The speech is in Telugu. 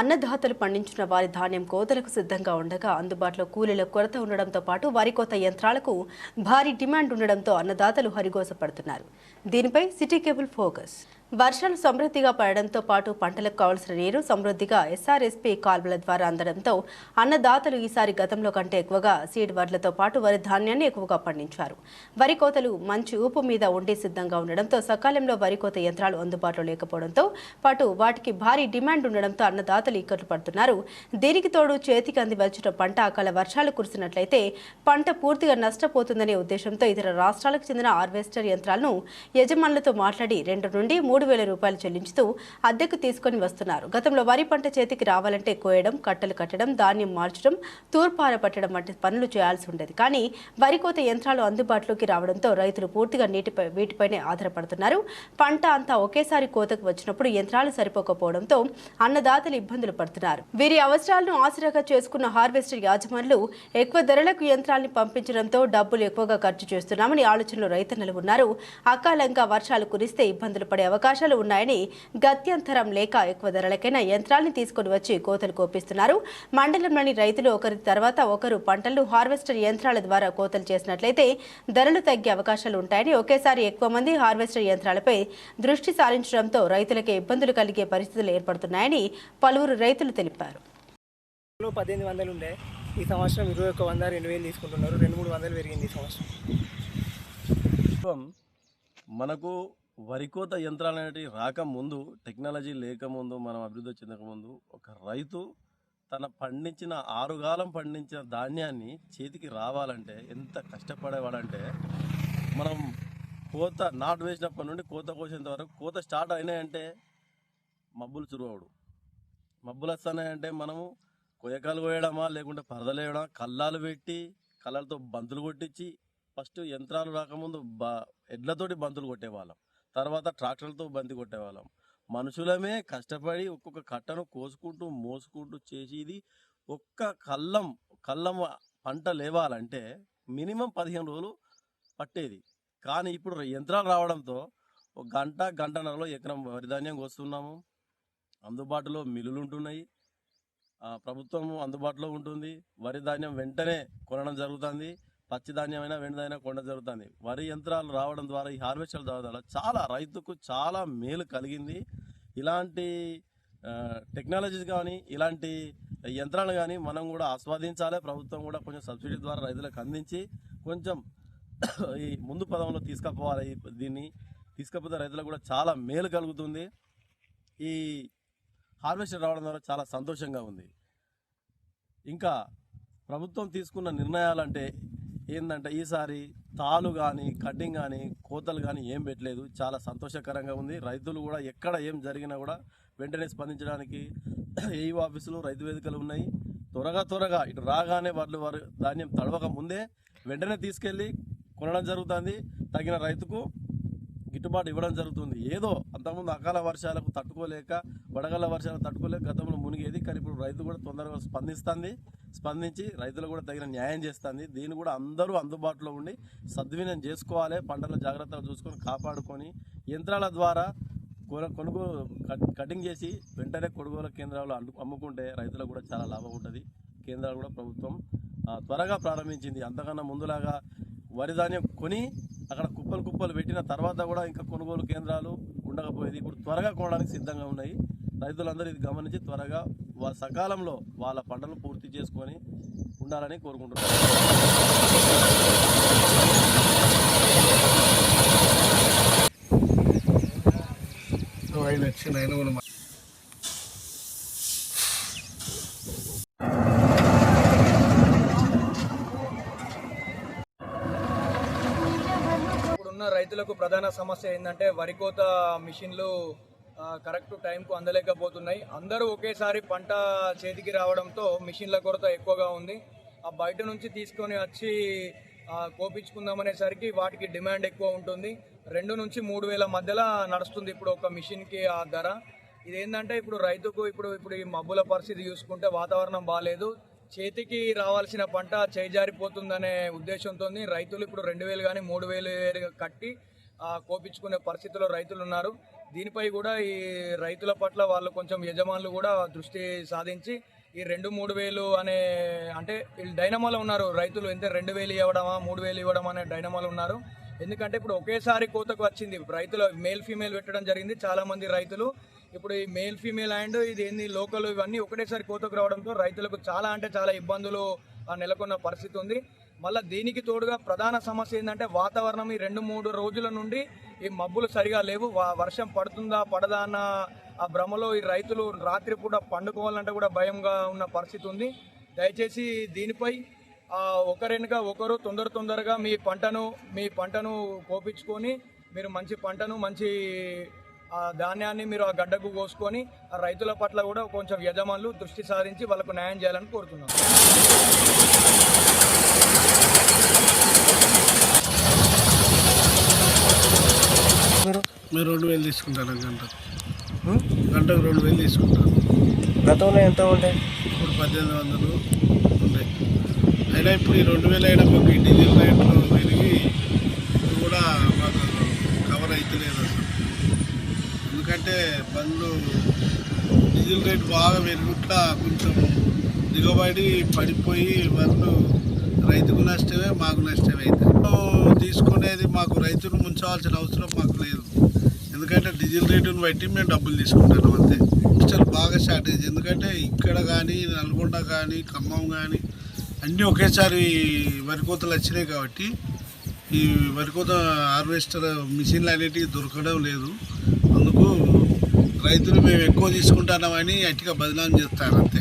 అన్నదాతలు పండించిన వారి ధాన్యం కోతలకు సిద్ధంగా ఉండగా అందుబాటులో కూలీల కొరత ఉండడంతో పాటు వరి కోత యంత్రాలకు భారీ డిమాండ్ ఉండడంతో అన్నదాతలు హరిగోసపడుతున్నారు దీనిపై సిటీ కేబుల్ ఫోకస్. వర్షాలు సమృద్ధిగా పడడంతో పాటు పంటలకు కావలసిన నీరు సమృద్ధిగా ఎస్ఆర్ఎస్పీ కాల్వల ద్వారా అందడంతో అన్నదాతలు ఈసారి గతంలో కంటే ఎక్కువగా సీడ్ వడ్లతో పాటు వరి ధాన్యాన్ని ఎక్కువగా పండించారు. వరి కోతలు మంచి ఊపు మీద ఉండి సిద్ధంగా ఉండడంతో సకాలంలో వరి కోత యంత్రాలు అందుబాటులో లేకపోవడంతో పాటు వాటికి భారీ డిమాండ్ ఉండడంతో అన్నదాతలు ఇక్కట్లు పడుతున్నారు. దీనికి తోడు చేతికి అంది వచ్చిన పంట అకాల వర్షాలు కురిసినట్లయితే పంట పూర్తిగా నష్టపోతుందనే ఉద్దేశంతో ఇతర రాష్ట్రాలకు చెందిన హార్వెస్టర్ యంత్రాలను యజమానులతో మాట్లాడి రెండు నుండి మూడు మూడు వేల రూపాయలు చెల్లించుతూ అద్దెకు తీసుకొని వస్తున్నారు. గతంలో వరి పంట చేతికి రావాలంటే కోయడం కట్టలు కట్టడం ధాన్యం మార్చడం తూర్పార పట్టడం వంటి పనులు చేయాల్సి ఉండేది. కానీ వరి కోత యంత్రాలు అందుబాటులోకి రావడంతో రైతులు పూర్తిగా నీటిపై వీటిపైనే ఆధారపడుతున్నారు. పంట అంతా ఒకేసారి కోతకు వచ్చినప్పుడు యంత్రాలు సరిపోకపోవడంతో అన్నదాతలు ఇబ్బందులు పడుతున్నారు. వీరి అవసరాలను ఆసరాగా చేసుకున్న హార్వెస్టర్ యాజమానులు ఎక్కువ ధరలకు యంత్రాలను పంపించడంతో డబ్బులు ఎక్కువగా ఖర్చు చేస్తున్నామని ఆలోచనలో రైతన్నలు ఉన్నారు. అకాలంగా వర్షాలు కురిస్తే ఇబ్బందులు పడే అవకాశం అవకాశాలు ఉన్నాయని గత్యంతరం లేక ఎక్కువ ధరలకైనా యంత్రాల్ని తీసుకొని వచ్చి కోతలు కోపిస్తున్నారు. మండలంలోని రైతులు ఒకరి తర్వాత ఒకరు పంటలను హార్వెస్టర్ యంత్రాల ద్వారా కోతలు చేసినట్లయితే ధరలు తగ్గే అవకాశాలు ఉంటాయని ఒకేసారి ఎక్కువ మంది హార్వెస్టర్ యంత్రాలపై దృష్టి సారించడంతో రైతులకే ఇబ్బందులు కలిగే పరిస్థితులు ఏర్పడుతున్నాయని పలువురు రైతులు తెలిపారు. పద్దెనిమిది వందలు ఉండే ఈ సంవత్సరం ఇరవై ఒక్క వంద రెండు వేలు తీసుకుంటున్నారు. రెండు మూడు వందలు పెరిగింది ఈ సంవత్సరం. మనకు వరికోత యంత్రాలు అనేటివి రాకముందు టెక్నాలజీ లేకముందు మనం అభివృద్ధి చెందకముందు ఒక రైతు తన పండించిన ఆరుగాలం పండించిన ధాన్యాన్ని చేతికి రావాలంటే ఎంత కష్టపడేవాడంటే మనం కోత నాటు వేసినప్పటి నుండి కోత కోసేంత వరకు కోత స్టార్ట్ అయినాయంటే మబ్బులు చురువాడు మబ్బులు వస్తున్నాయంటే మనము కొయ్యకాలు కోయడమా లేకుంటే పరదలు వేయడమా కల్లాలు పెట్టి కళ్ళతో బంతులు కొట్టించి ఫస్ట్ యంత్రాలు రాకముందు బ ఎడ్లతోటి బంతులు కొట్టేవాళ్ళం. తర్వాత ట్రాక్టర్లతో బంతి కొట్టేవాళ్ళం. మనుషులమే కష్టపడి ఒక్కొక్క కట్టను కోసుకుంటూ మోసుకుంటూ చేసేది ఒక్క కళ్ళం కళ్ళం పంట లేవాలంటే మినిమం పదిహేను రోజులు పట్టేది. కానీ ఇప్పుడు యంత్రాలు రావడంతో ఒక గంట గంటన్నరలో ఎకరం వరి ధాన్యం కోస్తున్నాము. అందుబాటులో మిల్లులు ఉంటున్నాయి ప్రభుత్వము ప్రభుత్వం అందుబాటులో ఉంటుంది. వరి ధాన్యం వెంటనే కొనడం జరుగుతుంది. పచ్చి ధాన్యం కొండ జరుగుతుంది. వరి యంత్రాలు రావడం ద్వారా ఈ హార్వెస్టర్ ద్వారా చాలా రైతుకు చాలా మేలు కలిగింది. ఇలాంటి టెక్నాలజీస్ కానీ ఇలాంటి యంత్రాలు కానీ మనం కూడా ఆస్వాదించాలి. ప్రభుత్వం కూడా కొంచెం సబ్సిడీ ద్వారా రైతులకు అందించి కొంచెం ఈ ముందు పదంలో తీసుకుపోవాలి. దీన్ని తీసుకపోతే రైతులకు కూడా చాలా మేలు కలుగుతుంది. ఈ హార్వెస్టర్ రావడం ద్వారా చాలా సంతోషంగా ఉంది. ఇంకా ప్రభుత్వం తీసుకున్న నిర్ణయాలంటే ఏంటంటే ఈసారి తాలు కానీ కటింగ్ కానీ కోతలు కానీ ఏం పెట్టలేదు. చాలా సంతోషకరంగా ఉంది. రైతులు కూడా ఎక్కడ ఏం జరిగినా కూడా వెంటనే స్పందించడానికి ఏఈ ఆఫీసులు రైతు వేదికలు ఉన్నాయి. త్వరగా త్వరగా ఇటు రాగానే వాళ్ళు వారు ధాన్యం తడవక ముందే వెంటనే తీసుకెళ్ళి కొనడం జరుగుతుంది. తగిన రైతుకు గిట్టుబాటు ఇవ్వడం జరుగుతుంది. ఏదో అంతకుముందు అకాల వర్షాలకు తట్టుకోలేక వడగళ్ళ వర్షాలకు తట్టుకోలేక గతంలో మునిగేది. కానీ ఇప్పుడు రైతు కూడా తొందరగా స్పందిస్తుంది. స్పందించి రైతులకు కూడా తగిన న్యాయం చేస్తుంది. దీన్ని కూడా అందరూ అందుబాటులో ఉండి సద్వినియోగం చేసుకోవాలి. పంటల జాగ్రత్తగా చూసుకొని కాపాడుకొని యంత్రాల ద్వారా కొనుగోలు కట్- కటింగ్ చేసి వెంటనే కొనుగోలు కేంద్రాలు అమ్ముకుంటే రైతులకు కూడా చాలా లాభం ఉంటుంది. కేంద్రాలు కూడా ప్రభుత్వం త్వరగా ప్రారంభించింది. అంతకన్నా ముందులాగా వరి ధాన్యం కొని అక్కడ కుప్పలు కుప్పలు పెట్టిన తర్వాత కూడా ఇంకా కొనుగోలు కేంద్రాలు ఉండకపోయేది. ఇప్పుడు త్వరగా కొనడానికి సిద్ధంగా ఉన్నాయి. రైతులందరూ ఇది గమనించి త్వరగా వాళ్ళ సకాలంలో వాళ్ళ పంటలు పూర్తి చేసుకొని ఉండాలని కోరుకుంటున్నారు ఆయన వచ్చిన ఆయన ఉన్న రైతులకు ప్రధాన సమస్య ఏంటంటే వరి కోత మిషన్లు కరెక్ట్ టైంకు అందలేకపోతున్నాయి. అందరూ ఒకేసారి పంట చేతికి రావడంతో మిషన్ల కొరత ఎక్కువగా ఉంది. ఆ బయట నుంచి తీసుకొని వచ్చి కోపించుకుందామనేసరికి వాటికి డిమాండ్ ఎక్కువ ఉంటుంది. రెండు నుంచి మూడు వేల మధ్యలో నడుస్తుంది ఇప్పుడు ఒక మిషన్కి ఆ ధర. ఇదేంటంటే ఇప్పుడు రైతుకు ఇప్పుడు ఇప్పుడు ఈ మబ్బుల పరిస్థితి చూసుకుంటే వాతావరణం బాగాలేదు చేతికి రావాల్సిన పంట చేజారిపోతుందనే ఉద్దేశంతో రైతులు ఇప్పుడు రెండు వేలు కానీ మూడు వేలు కట్టి ఆ, కోపించుకునే పరిస్థితిలో రైతులు ఉన్నారు దీనిపై కూడా ఈ రైతుల పట్ల వాళ్ళు కొంచెం యజమానులు కూడా దృష్టి సాధించి ఈ రెండు మూడు వేలు అనే అంటే వీళ్ళు డైనమాలో ఉన్నారు రైతులు ఎంత రెండు వేలు ఇవ్వడమా మూడు వేలు ఇవ్వడం అనే డైనమాలో ఉన్నారు. ఎందుకంటే ఇప్పుడు ఒకేసారి కోతకు వచ్చింది రైతులు మేల్ ఫీమేల్ పెట్టడం జరిగింది చాలామంది రైతులు. ఇప్పుడు ఈ మేల్ ఫీమేల్ అండ్ ఇది ఏంది లోకల్ ఇవన్నీ ఒకటేసారి కోతకు రావడంతో రైతులకు చాలా అంటే చాలా ఇబ్బందులు నెలకొన్న పరిస్థితి ఉంది. మళ్ళీ దీనికి తోడుగా ప్రధాన సమస్య ఏంటంటే వాతావరణం ఈ రెండు మూడు రోజుల నుండి ఈ మబ్బులు సరిగా లేవు. వర్షం పడుతుందా పడదా అన్న ఆ భ్రమలో ఈ రైతులు రాత్రి పూట పండుకోవాలంటే కూడా భయంగా ఉన్న పరిస్థితి ఉంది. దయచేసి దీనిపై ఆ, ఒకరు తొందర తొందరగా మీ పంటను మీ పంటను కోపించుకొని మీరు మంచి పంటను మంచి ఆ ధాన్యాన్ని మీరు ఆ గడ్డకు కోసుకొని ఆ రైతుల పట్ల కూడా కొంచెం యజమానులు దృష్టి సారించి వాళ్ళకు న్యాయం చేయాలని కోరుతున్నాను మీరు? రెండు వేలు తీసుకుంటారు గంట గంటకు రెండు వేలు తీసుకుంటారు. గతంలో ఎంత ఉండే? ఇప్పుడు పద్దెనిమిది వందలు ఉంటాయి అయినా ఇప్పుడు ఈ రెండు వేలు అయినా మాకు ఈ డీజిల్ రేట్లు పెరిగి ఇప్పుడు కూడా మాకు కవర్ అవుతలేదు ఎందుకంటే బండ్లు డీజిల్ రేట్ బాగా పెరుగుట్లా కొంచెం దిగుబడి పడిపోయి బండ్లు రైతుకు నష్టమే మాకు నష్టమే అయితే. తీసుకునేది మాకు రైతును ముంచవలసిన అవసరం మాకు లేదు. ఎందుకంటే డీజిల్ రేటును బట్టి మేము డబ్బులు తీసుకుంటాం అంతే. అసలు బాగా షార్టేజ్. ఎందుకంటే ఇక్కడ కానీ నల్గొండ కానీ ఖమ్మం కానీ అన్నీ ఒకేసారి వరి కోతలు వచ్చినాయి కాబట్టి ఈ వరి కోత హార్వెస్టర్ మిషన్లు అనేటివి దొరకడం లేదు. రైతులు మేము ఎక్కువ తీసుకుంటున్నామని అట్టిగా బదనాం చేస్తారు అంతే